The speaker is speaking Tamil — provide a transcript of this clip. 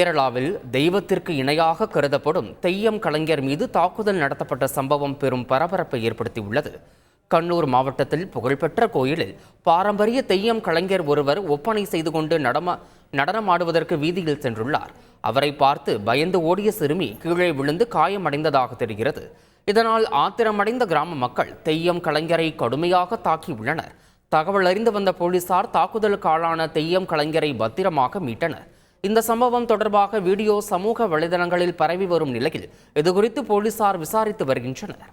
கேரளாவில் தெய்வத்திற்கு இணையாக கருதப்படும் தெய்யம் கலைஞர் மீது தாக்குதல் நடத்தப்பட்ட சம்பவம் பெரும் பரபரப்பை ஏற்படுத்தியுள்ளது. கண்ணூர் மாவட்டத்தில் புகழ்பெற்ற கோயிலில் பாரம்பரிய தெய்யம் கலைஞர் ஒருவர் ஒப்பனை செய்து கொண்டு நடமா நடனமாடுவதற்கு வீதியில் சென்றுள்ளார். அவரை பார்த்து பயந்து ஓடிய சிறுமி கீழே விழுந்து காயமடைந்ததாக தெரிகிறது. இதனால் ஆத்திரமடைந்த கிராம மக்கள் தெய்யம் கலைஞரை கடுமையாக தாக்கியுள்ளனர். தகவல் அறிந்து வந்த போலீசார் தாக்குதலுக்கு ஆளான தெய்யம் கலைஞரை பத்திரமாக மீட்டனர். இந்த சம்பவம் தொடர்பாக வீடியோ சமூக வலைதளங்களில் பரவி வரும் நிலையில் இதுகுறித்து போலீசார் விசாரித்து வருகின்றனர்.